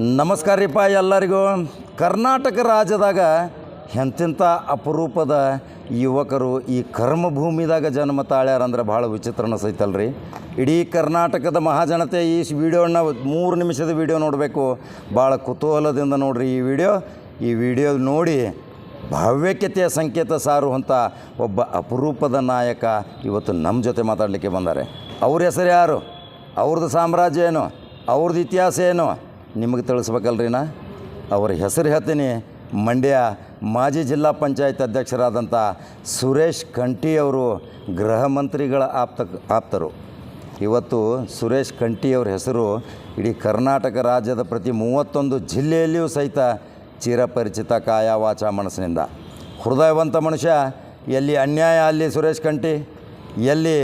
ನಮಸ್ಕಾರ ರೀಪ ಎಲ್ಲರಿಗೂ. ಕರ್ನಾಟಕ ರಾಜ್ಯದಾಗ ಎಂತೆಂಥ ಅಪರೂಪದ ಯುವಕರು ಈ ಕರ್ಮಭೂಮಿದಾಗ ಜನ್ಮ ತಾಳ್ಯಾರಂದ್ರೆ ಭಾಳ ವಿಚಿತ್ರ ರೀ ಇಡೀ ಕರ್ನಾಟಕದ ಮಹಾಜನತೆ ಈ ವಿಡಿಯೋನ ಮೂರು ನಿಮಿಷದ ವಿಡಿಯೋ ನೋಡಬೇಕು. ಭಾಳ ಕುತೂಹಲದಿಂದ ನೋಡ್ರಿ ಈ ವಿಡಿಯೋ. ಈ ವಿಡಿಯೋ ನೋಡಿ ಭಾವ್ಯಕತೆಯ ಸಂಕೇತ ಸಾರುವಂಥ ಒಬ್ಬ ಅಪರೂಪದ ನಾಯಕ ಇವತ್ತು ನಮ್ಮ ಜೊತೆ ಮಾತಾಡಲಿಕ್ಕೆ ಬಂದಾರೆ. ಅವ್ರ ಹೆಸರು ಯಾರು? ಅವ್ರದ್ದು ಸಾಮ್ರಾಜ್ಯ ಏನು? ಅವ್ರದ್ದು ಇತಿಹಾಸ ಏನು? ನಿಮಗೆ ತಿಳಿಸ್ಬೇಕಲ್ರಿ ನಾ? ಅವ್ರ ಹೆಸರು ಹೇಳ್ತೀನಿ. ಮಂಡ್ಯ ಮಾಜಿ ಜಿಲ್ಲಾ ಪಂಚಾಯತ್ ಅಧ್ಯಕ್ಷರಾದಂಥ ಸುರೇಶ್ ಕಂಠಿಯವರು ಗೃಹ ಮಂತ್ರಿಗಳ ಆಪ್ತ, ಆಪ್ತರು. ಇವತ್ತು ಸುರೇಶ್ ಕಂಠಿಯವ್ರ ಹೆಸರು ಇಡೀ ಕರ್ನಾಟಕ ರಾಜ್ಯದ ಪ್ರತಿ ಮೂವತ್ತೊಂದು ಜಿಲ್ಲೆಯಲ್ಲಿಯೂ ಸಹಿತ ಚಿರಪರಿಚಿತ ಕಾಯಾವಾಚ ಮನಸ್ಸಿನಿಂದ. ಹೃದಯವಂತ ಮನುಷ್ಯ, ಎಲ್ಲಿ ಅನ್ಯಾಯ ಅಲ್ಲಿ ಸುರೇಶ್ ಕಂಠಿ ಎಲ್ಲಿ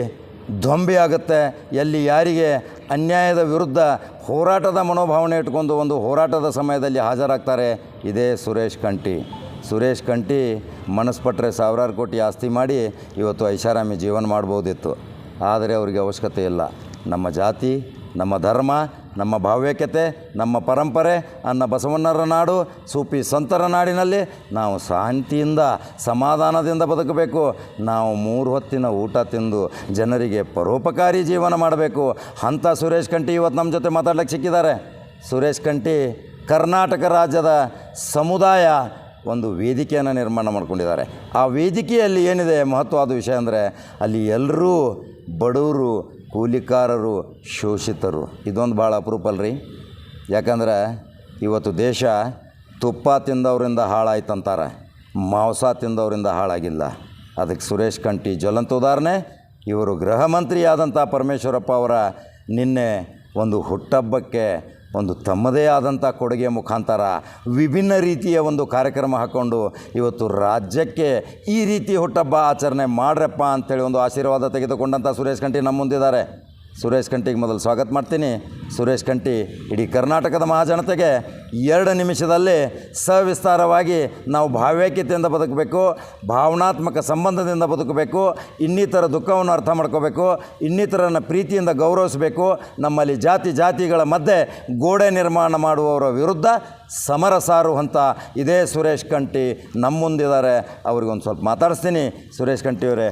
ಧ್ವಂಬಿ ಆಗುತ್ತೆ, ಎಲ್ಲಿ ಯಾರಿಗೆ ಅನ್ಯಾಯದ ವಿರುದ್ಧ ಹೋರಾಟದ ಮನೋಭಾವನೆ ಇಟ್ಕೊಂಡು ಒಂದು ಹೋರಾಟದ ಸಮಯದಲ್ಲಿ ಹಾಜರಾಗ್ತಾರೆ ಇದೇ ಸುರೇಶ್ ಕಂಠಿ. ಸುರೇಶ್ ಕಂಠಿ ಮನಸ್ಪಟ್ಟರೆ ಸಾವಿರಾರು ಕೋಟಿ ಆಸ್ತಿ ಮಾಡಿ ಇವತ್ತು ಐಷಾರಾಮಿ ಜೀವನ ಮಾಡ್ಬೋದಿತ್ತು. ಆದರೆ ಅವರಿಗೆ ಅವಶ್ಯಕತೆ ಇಲ್ಲ. ನಮ್ಮ ಜಾತಿ, ನಮ್ಮ ಧರ್ಮ ನಮ್ಮ ಭಾವ್ಯಕತೆ, ನಮ್ಮ ಪರಂಪರೆ, ಅನ್ನ ಬಸವಣ್ಣರ ನಾಡು, ಸೂಪಿ ಸಂತರ ನಾಡಿನಲ್ಲಿ ನಾವು ಶಾಂತಿಯಿಂದ, ಸಮಾಧಾನದಿಂದ ಬದುಕಬೇಕು. ನಾವು ಮೂರು ಹೊತ್ತಿನ ಊಟ ತಿಂದು ಜನರಿಗೆ ಪರೋಪಕಾರಿ ಜೀವನ ಮಾಡಬೇಕು. ಅಂತ ಸುರೇಶ್ ಕಂಠಿ ಇವತ್ತು ನಮ್ಮ ಜೊತೆ ಮಾತಾಡ್ಲಿಕ್ಕೆ ಸಿಕ್ಕಿದ್ದಾರೆ. ಸುರೇಶ್ ಕಂಠಿ, ಕರ್ನಾಟಕ ರಾಜ್ಯದ ಸಮುದಾಯ ಒಂದು ವೇದಿಕೆಯನ್ನು ನಿರ್ಮಾಣ ಮಾಡ್ಕೊಂಡಿದ್ದಾರೆ. ಆ ವೇದಿಕೆಯಲ್ಲಿ ಏನಿದೆ ಮಹತ್ವವಾದ ವಿಷಯ ಅಂದರೆ ಅಲ್ಲಿ ಎಲ್ಲರೂ ಬಡವರು ಕೂಲಿಕಾರರು ಶೋಷಿತರು. ಇದೊಂದು ಭಾಳ ಅಪರೂಪ ಅಲ್ರಿ. ಯಾಕಂದ್ರೆ ಇವತ್ತು ದೇಶ ತುಪ್ಪ ತಿಂದವರಿಂದ ಹಾಳಾಯ್ತಂತಾರೆ ಮಾಂಸ ತಿಂದವರಿಂದ ಹಾಳಾಗಿಲ್ಲ. ಅದಕ್ಕೆ ಸುರೇಶ್ ಕಂಠಿ ಜ್ವಲಂತ ಉದಾಹರಣೆ. ಇವರು ಗೃಹ ಮಂತ್ರಿಯಾದಂಥ ಪರಮೇಶ್ವರಪ್ಪ ಅವರ ನಿನ್ನೆ ಒಂದು ಹುಟ್ಟಹಬ್ಬಕ್ಕೆ ಒಂದು ತಮ್ಮದೇ ಆದಂಥ ಕೊಡುಗೆ ಮುಖಾಂತರ ವಿಭಿನ್ನ ರೀತಿಯ ಒಂದು ಕಾರ್ಯಕ್ರಮ ಹಾಕ್ಕೊಂಡು ಇವತ್ತು ರಾಜ್ಯಕ್ಕೆ ಈ ರೀತಿ ಹುಟ್ಟಬ್ಬ ಆಚರಣೆ ಮಾಡ್ರಪ್ಪ ಅಂಥೇಳಿ ಒಂದು ಆಶೀರ್ವಾದ ತೆಗೆದುಕೊಂಡಂಥ ಸುರೇಶ್ ಕಂಠಿ ನಮ್ಮ ಮುಂದಿದ್ದಾರೆ. ಸುರೇಶ್ ಕಂಠಿಗೆ ಮೊದಲು ಸ್ವಾಗತ ಮಾಡ್ತೀನಿ. ಸುರೇಶ್ ಕಂಠಿ ಇಡೀ ಕರ್ನಾಟಕದ ಮಹಾಜನತೆಗೆ ಎರಡು ನಿಮಿಷದಲ್ಲಿ ಸವಿಸ್ತಾರವಾಗಿ ನಾವು ಭಾವ್ಯಕ್ಯತೆಯಿಂದ ಬದುಕಬೇಕು, ಭಾವನಾತ್ಮಕ ಸಂಬಂಧದಿಂದ ಬದುಕಬೇಕು, ಇನ್ನಿತರ ದುಃಖವನ್ನು ಅರ್ಥ ಮಾಡ್ಕೋಬೇಕು, ಇನ್ನಿತರನ್ನು ಪ್ರೀತಿಯಿಂದ ಗೌರವಿಸಬೇಕು. ನಮ್ಮಲ್ಲಿ ಜಾತಿ ಜಾತಿಗಳ ಮಧ್ಯೆ ಗೋಡೆ ನಿರ್ಮಾಣ ಮಾಡುವವರ ವಿರುದ್ಧ ಸಮರ ಸಾರುವಂಥ ಇದೇ ಸುರೇಶ್ ಕಂಠಿ ನಮ್ಮ ಮುಂದಿದ್ದಾರೆ ಅವ್ರಿಗೊಂದು ಸ್ವಲ್ಪ ಮಾತಾಡಿಸ್ತೀನಿ. ಸುರೇಶ್ ಕಂಠಿ ಅವರೇ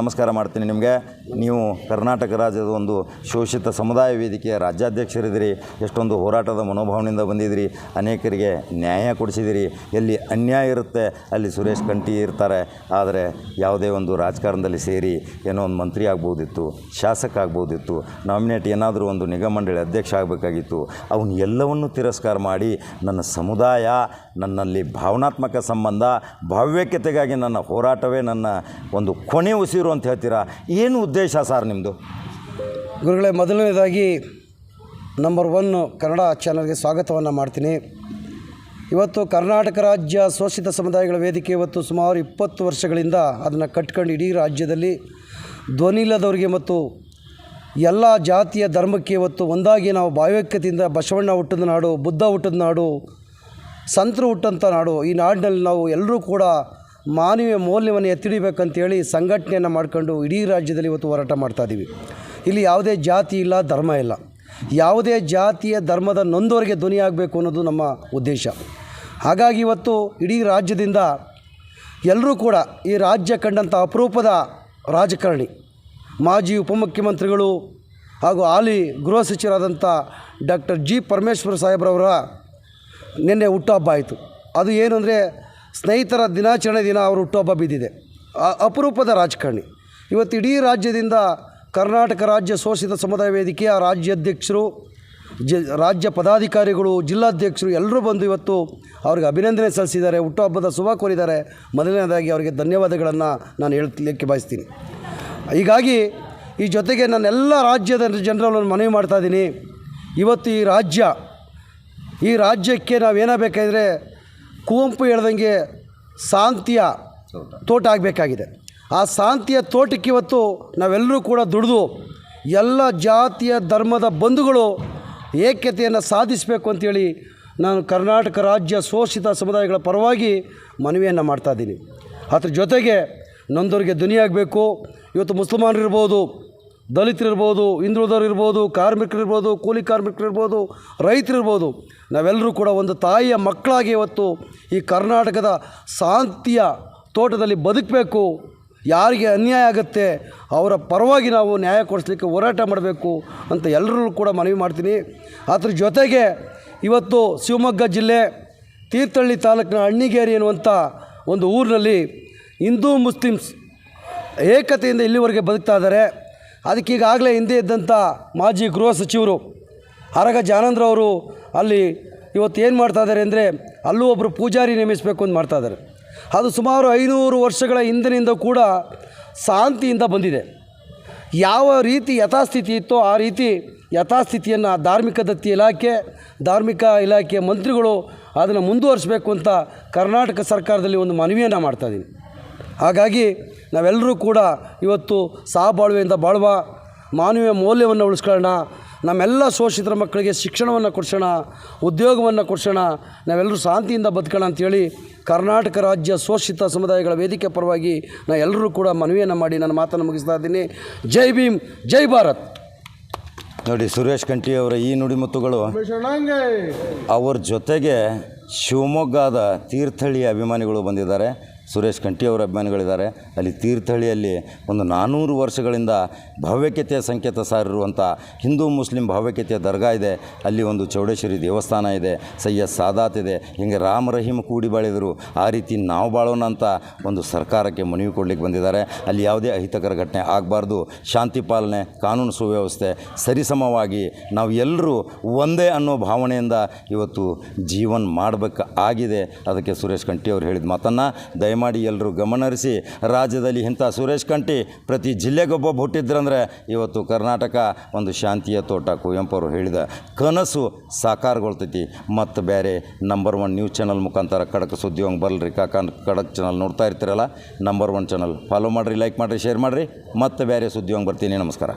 ನಮಸ್ಕಾರ ಮಾಡ್ತೀನಿ ನಿಮಗೆ. ನೀವು ಕರ್ನಾಟಕ ರಾಜ್ಯದ ಒಂದು ಶೋಷಿತ ಸಮುದಾಯ ವೇದಿಕೆಯ ರಾಜ್ಯಾಧ್ಯಕ್ಷರಿದ್ದೀರಿ. ಎಷ್ಟೊಂದು ಹೋರಾಟದ ಮನೋಭಾವನೆಯಿಂದ ಬಂದಿದ್ದೀರಿ. ಅನೇಕರಿಗೆ ನ್ಯಾಯ ಕೊಡಿಸಿದಿರಿ ಎಲ್ಲಿ ಅನ್ಯಾಯ ಇರುತ್ತೆ, ಅಲ್ಲಿ ಸುರೇಶ್ ಕಂಠಿ ಇರ್ತಾರೆ. ಆದರೆ ಯಾವುದೇ ಒಂದು ರಾಜಕಾರಣದಲ್ಲಿ ಸೇರಿ ಏನೋ ಒಂದು ಮಂತ್ರಿ ಆಗ್ಬೋದಿತ್ತು, ಶಾಸಕ ಆಗ್ಬೋದಿತ್ತು, ನಾಮಿನೇಟ್ ಏನಾದರೂ ಒಂದು ನಿಗಮ ಮಂಡಳಿ ಅಧ್ಯಕ್ಷ ಆಗಬೇಕಾಗಿತ್ತು ಅವನು ಎಲ್ಲವನ್ನು ತಿರಸ್ಕಾರ ಮಾಡಿ ನನ್ನ ಸಮುದಾಯ, ನನ್ನಲ್ಲಿ ಭಾವನಾತ್ಮಕ ಸಂಬಂಧ, ಭಾವ್ಯಕತೆಗಾಗಿ ನನ್ನ ಹೋರಾಟವೇ ನನ್ನ ಒಂದು ಕೊನೆ ಉಸಿರು ಅಂತ ಹೇಳ್ತೀರಾ? ಏನು ಉದ್ದೇಶ ಸರ್ ನಿಮ್ಮದು ಗುರುಗಳೇ, ಮೊದಲನೇದಾಗಿ ನಂಬರ್ ಒನ್ ಕನ್ನಡ ಚಾನಲ್ಗೆ ಸ್ವಾಗತವನ್ನು ಮಾಡ್ತೀನಿ. ಇವತ್ತು ಕರ್ನಾಟಕ ರಾಜ್ಯ ಶೋಷಿತ ಸಮುದಾಯಗಳ ವೇದಿಕೆ ಇವತ್ತು ಸುಮಾರು ಇಪ್ಪತ್ತು ವರ್ಷಗಳಿಂದ ಅದನ್ನು ಕಟ್ಕೊಂಡು ಇಡೀ ರಾಜ್ಯದಲ್ಲಿ ಧ್ವನಿ ಇಲ್ಲದವರಿಗೆ ಮತ್ತು ಎಲ್ಲ ಜಾತಿಯ ಧರ್ಮಕ್ಕೆ ಇವತ್ತು ಒಂದಾಗಿ ನಾವು ಭಾವೈಕ್ಯತೆಯಿಂದ ಬಸವಣ್ಣ ಹುಟ್ಟಿದ ನಾಡು, ಬುದ್ಧ ಹುಟ್ಟಿದ ನಾಡು, ಸಂತರು ಹುಟ್ಟಂಥ ನಾಡು, ಈ ನಾಡಿನಲ್ಲಿ ನಾವು ಎಲ್ಲರೂ ಕೂಡ ಮಾನವೀಯ ಮೌಲ್ಯವನ್ನು ಎತ್ತಿಡಿಬೇಕಂತೇಳಿ ಸಂಘಟನೆಯನ್ನು ಮಾಡ್ಕೊಂಡು ಇಡೀ ರಾಜ್ಯದಲ್ಲಿ ಇವತ್ತು ಹೋರಾಟ ಮಾಡ್ತಾಯಿದ್ದೀವಿ ಇಲ್ಲಿ ಯಾವುದೇ ಜಾತಿ ಇಲ್ಲ, ಧರ್ಮ ಇಲ್ಲ. ಯಾವುದೇ ಜಾತಿಯ ಧರ್ಮದ ನೊಂದವರಿಗೆ ಧ್ವನಿಯಾಗಬೇಕು ಅನ್ನೋದು ನಮ್ಮ ಉದ್ದೇಶ. ಹಾಗಾಗಿ ಇವತ್ತು ಇಡೀ ರಾಜ್ಯದಿಂದ ಎಲ್ಲರೂ ಕೂಡ ಈ ರಾಜ್ಯ ಕಂಡಂಥ ಅಪರೂಪದ ರಾಜಕಾರಣಿ ಮಾಜಿ ಉಪಮುಖ್ಯಮಂತ್ರಿಗಳು ಹಾಗೂ ಹಾಲಿ ಗೃಹ ಸಚಿವರಾದಂಥ ಡಾಕ್ಟರ್ ಜಿ ಪರಮೇಶ್ವರ ಸಾಹೇಬ್ರವರ ನಿನ್ನೆ ಹುಟ್ಟುಹಬ್ಬ ಆಯಿತು. ಅದು ಏನು ಅಂದರೆ ಸ್ನೇಹಿತರ ದಿನಾಚರಣೆ ದಿನ ಅವರು ಹುಟ್ಟುಹಬ್ಬ ಬಿದ್ದಿದೆ. ಅಪರೂಪದ ರಾಜಕಾರಣಿ. ಇವತ್ತು ಇಡೀ ರಾಜ್ಯದಿಂದ ಕರ್ನಾಟಕ ರಾಜ್ಯ ಶೋಷಿತ ಸಮುದಾಯ ವೇದಿಕೆಯ ರಾಜ್ಯಾಧ್ಯಕ್ಷರು, ಜ ರಾಜ್ಯ ಪದಾಧಿಕಾರಿಗಳು, ಜಿಲ್ಲಾಧ್ಯಕ್ಷರು ಎಲ್ಲರೂ ಬಂದು ಇವತ್ತು ಅವ್ರಿಗೆ ಅಭಿನಂದನೆ ಸಲ್ಲಿಸಿದ್ದಾರೆ. ಹುಟ್ಟುಹಬ್ಬದ ಶುಭ ಕೋರಿದ್ದಾರೆ. ಮೊದಲನೇದಾಗಿ ಅವರಿಗೆ ಧನ್ಯವಾದಗಳನ್ನು ನಾನು ಹೇಳಲಿಕ್ಕೆ ಬಯಸ್ತೀನಿ. ಹೀಗಾಗಿ ಈ ಜೊತೆಗೆ ನಾನೆಲ್ಲ ರಾಜ್ಯದ ಜನರನ್ನು ಮನವಿ ಮಾಡ್ತಾ ಇದ್ದೀನಿ. ಇವತ್ತು ಈ ರಾಜ್ಯ, ಈ ರಾಜ್ಯಕ್ಕೆ ನಾವೇನಾಗಬೇಕಾದ್ರೆ ಕುವೆಂಪು ಹೇಳ್ದಂಗೆ ಶಾಂತಿಯ ತೋಟ ಆಗಬೇಕಾಗಿದೆ. ಆ ಶಾಂತಿಯ ತೋಟಕ್ಕೆ ಇವತ್ತು ನಾವೆಲ್ಲರೂ ಕೂಡ ದುಡಿದು ಎಲ್ಲ ಜಾತಿಯ ಧರ್ಮದ ಬಂಧುಗಳು ಏಕತೆಯನ್ನು ಸಾಧಿಸಬೇಕು ಅಂತೇಳಿ ನಾನು ಕರ್ನಾಟಕ ರಾಜ್ಯ ಶೋಷಿತ ಸಮುದಾಯಗಳ ಪರವಾಗಿ ಮನವಿಯನ್ನು ಮಾಡ್ತಾಯಿದ್ದೀನಿ ಅದ್ರ ಜೊತೆಗೆ ನೊಂದವರಿಗೆ ಧ್ವನಿಯಾಗಬೇಕು ಇವತ್ತು ಮುಸಲ್ಮಾನರಿರ್ಬೋದು, ದಲಿತರಿರ್ಬೋದು ಹಿಂದುಳಿದವ್ರು ಇರ್ಬೋದು ಕಾರ್ಮಿಕರಿರ್ಬೋದು, ಕೂಲಿ ಕಾರ್ಮಿಕರಿರ್ಬೋದು, ರೈತರಿರ್ಬೋದು, ನಾವೆಲ್ಲರೂ ಕೂಡ ಒಂದು ತಾಯಿಯ ಮಕ್ಕಳಾಗಿ ಇವತ್ತು ಈ ಕರ್ನಾಟಕದ ಶಾಂತಿಯ ತೋಟದಲ್ಲಿ ಬದುಕಬೇಕು, ಯಾರಿಗೆ ಅನ್ಯಾಯ ಆಗುತ್ತೆ, ಅವರ ಪರವಾಗಿ ನಾವು ನ್ಯಾಯ ಕೊಡಿಸ್ಲಿಕ್ಕೆ ಹೋರಾಟ ಮಾಡಬೇಕು ಅಂತ ಎಲ್ಲರೂ ಕೂಡ ಮನವಿ ಮಾಡ್ತೀನಿ. ಅದ್ರ ಜೊತೆಗೆ ಇವತ್ತು ಶಿವಮೊಗ್ಗ ಜಿಲ್ಲೆ ತೀರ್ಥಹಳ್ಳಿ ತಾಲೂಕಿನ ಅಣ್ಣಿಗೇರಿ ಎನ್ನುವಂಥ ಒಂದು ಊರಿನಲ್ಲಿ ಹಿಂದೂ ಮುಸ್ಲಿಮ್ಸ್ ಏಕತೆಯಿಂದ ಇಲ್ಲಿವರೆಗೆ ಬದುಕ್ತಾ ಇದ್ದಾರೆ. ಅದಕ್ಕೆ ಈಗಾಗಲೇ ಹಿಂದೆ ಇದ್ದಂಥ ಮಾಜಿ ಗೃಹ ಸಚಿವರು ಅರಗ ಜಾನಂದ್ರವರು ಅಲ್ಲಿ ಇವತ್ತು ಏನು ಮಾಡ್ತಾ ಇದ್ದಾರೆ ಅಂದರೆ ಅಲ್ಲೂ ಒಬ್ಬರು ಪೂಜಾರಿ ನೇಮಿಸಬೇಕು ಅಂತ ಮಾಡ್ತಾ ಇದ್ದಾರೆ. ಅದು ಸುಮಾರು ಐನೂರು ವರ್ಷಗಳ ಹಿಂದಿನಿಂದ ಕೂಡ ಶಾಂತಿಯಿಂದ ಬಂದಿದೆ. ಯಾವ ರೀತಿ ಯಥಾಸ್ಥಿತಿ ಇತ್ತೋ ಆ ರೀತಿ ಯಥಾಸ್ಥಿತಿಯನ್ನು ಧಾರ್ಮಿಕ ದತ್ತಿ ಇಲಾಖೆ, ಧಾರ್ಮಿಕ ಇಲಾಖೆಯ ಮಂತ್ರಿಗಳು ಅದನ್ನು ಮುಂದುವರಿಸಬೇಕು ಅಂತ ಕರ್ನಾಟಕ ಸರ್ಕಾರದಲ್ಲಿ ಒಂದು ಮನವಿಯನ್ನು ಮಾಡ್ತಾಯಿದ್ದೀನಿ ಹಾಗಾಗಿ ನಾವೆಲ್ಲರೂ ಕೂಡ ಇವತ್ತು ಸಹಬಾಳ್ವೆಯಿಂದ ಬಾಳ್ವ ಮಾನವೀಯ ಮೌಲ್ಯವನ್ನು ಉಳಿಸ್ಕೊಳ್ಳೋಣ. ನಮ್ಮೆಲ್ಲ ಶೋಷಿತರ ಮಕ್ಕಳಿಗೆ ಶಿಕ್ಷಣವನ್ನು ಕೊಡಿಸೋಣ ಉದ್ಯೋಗವನ್ನು ಕೊಡಿಸೋಣ ನಾವೆಲ್ಲರೂ ಶಾಂತಿಯಿಂದ ಬದುಕೋಣ ಅಂಥೇಳಿ ಕರ್ನಾಟಕ ರಾಜ್ಯ ಶೋಷಿತ ಸಮುದಾಯಗಳ ವೇದಿಕೆ ಪರವಾಗಿ ನಾ ಎಲ್ಲರೂ ಕೂಡ ಮನವಿಯನ್ನು ಮಾಡಿ ನನ್ನ ಮಾತನ್ನು ಮುಗಿಸ್ತಾ ಇದ್ದೀನಿ. ಜೈ ಭೀಮ್ ಜೈ ಭಾರತ್. ನೋಡಿ ಸುರೇಶ್ ಕಂಠಿ ಅವರ ಈ ನುಡಿಮುತ್ತುಗಳು ಅವ್ರ ಜೊತೆಗೆ ಶಿವಮೊಗ್ಗದ ತೀರ್ಥಹಳ್ಳಿಯ ಅಭಿಮಾನಿಗಳು ಬಂದಿದ್ದಾರೆ. ಸುರೇಶ್ ಕಂಠಿ ಅವರ ಅಭಿಮಾನಿಗಳಿದ್ದಾರೆ. ಅಲ್ಲಿ ತೀರ್ಥಹಳ್ಳಿಯಲ್ಲಿ ಒಂದು ನಾನ್ನೂರು ವರ್ಷಗಳಿಂದ ಭಾವ್ಯಕತೆಯ ಸಂಕೇತ ಸಾರಿರುವಂಥ ಹಿಂದೂ ಮುಸ್ಲಿಂ ಭಾವ್ಯಕತೆಯ ದರ್ಗಾ ಇದೆ. ಅಲ್ಲಿ ಒಂದು ಚೌಡೇಶ್ವರಿ ದೇವಸ್ಥಾನ ಇದೆ. ಸಯ್ಯದ್ ಸಾದಾತ್ ಇದೆ. ಹಿಂಗೆ ರಾಮ ರಹೀಮ್ ಕೂಡಿ ಬಾಳಿದರು. ಆ ರೀತಿ ನಾವು ಬಾಳೋಣ ಅಂತ ಒಂದು ಸರ್ಕಾರಕ್ಕೆ ಮನವಿ ಕೊಡ್ಲಿಕ್ಕೆ ಬಂದಿದ್ದಾರೆ. ಅಲ್ಲಿ ಯಾವುದೇ ಅಹಿತಕರ ಘಟನೆ ಆಗಬಾರ್ದು. ಶಾಂತಿ ಪಾಲನೆ, ಕಾನೂನು ಸುವ್ಯವಸ್ಥೆ ಸರಿಸಮವಾಗಿ ನಾವು ಎಲ್ಲರೂ ಒಂದೇ ಅನ್ನೋ ಭಾವನೆಯಿಂದ ಇವತ್ತು ಜೀವನ ಮಾಡಬೇಕಾಗಿದೆ. ಅದಕ್ಕೆ ಸುರೇಶ್ ಕಂಠಿ ಅವರು ಹೇಳಿದ ಮಾತನ್ನು ದಯಮಾಡಿ ಎಲ್ಲರೂ ಗಮನಹರಿಸಿ ರಾಜ್ಯದಲ್ಲಿ ಇಂಥ ಸುರೇಶ್ ಕಂಠಿ ಪ್ರತಿ ಜಿಲ್ಲೆಗೊಬ್ಬೊಬ್ಬ ಹುಟ್ಟಿದ್ರಂದ್ರೆ ಇವತ್ತು ಕರ್ನಾಟಕ ಒಂದು ಶಾಂತಿಯ ತೋಟ ಕುವೆಂಪು ಅವರು ಹೇಳಿದ ಕನಸು ಸಾಕಾರಗೊಳ್ತೈತಿ. ಮತ್ತು ಬೇರೆ ನಂಬರ್ ಒನ್ ನ್ಯೂಸ್ ಚಾನಲ್ ಮುಖಾಂತರ ಖಡಕ್ ಸುದ್ದಿ ಹಂಗೆ ಬರಲ್ರಿ ಕಾಕ ಖಡಕ್ ಚಾನಲ್ ನೋಡ್ತಾ ಇರ್ತೀರಲ್ಲ ನಂಬರ್ ಒನ್ ಚಾನಲ್ ಫಾಲೋ ಮಾಡಿರಿ ಲೈಕ್ ಮಾಡಿರಿ ಶೇರ್ ಮಾಡಿರಿ. ಮತ್ತು ಬೇರೆ ಸುದ್ದಿ ಹಂಗೆ ಬರ್ತೀನಿ, ನಮಸ್ಕಾರ.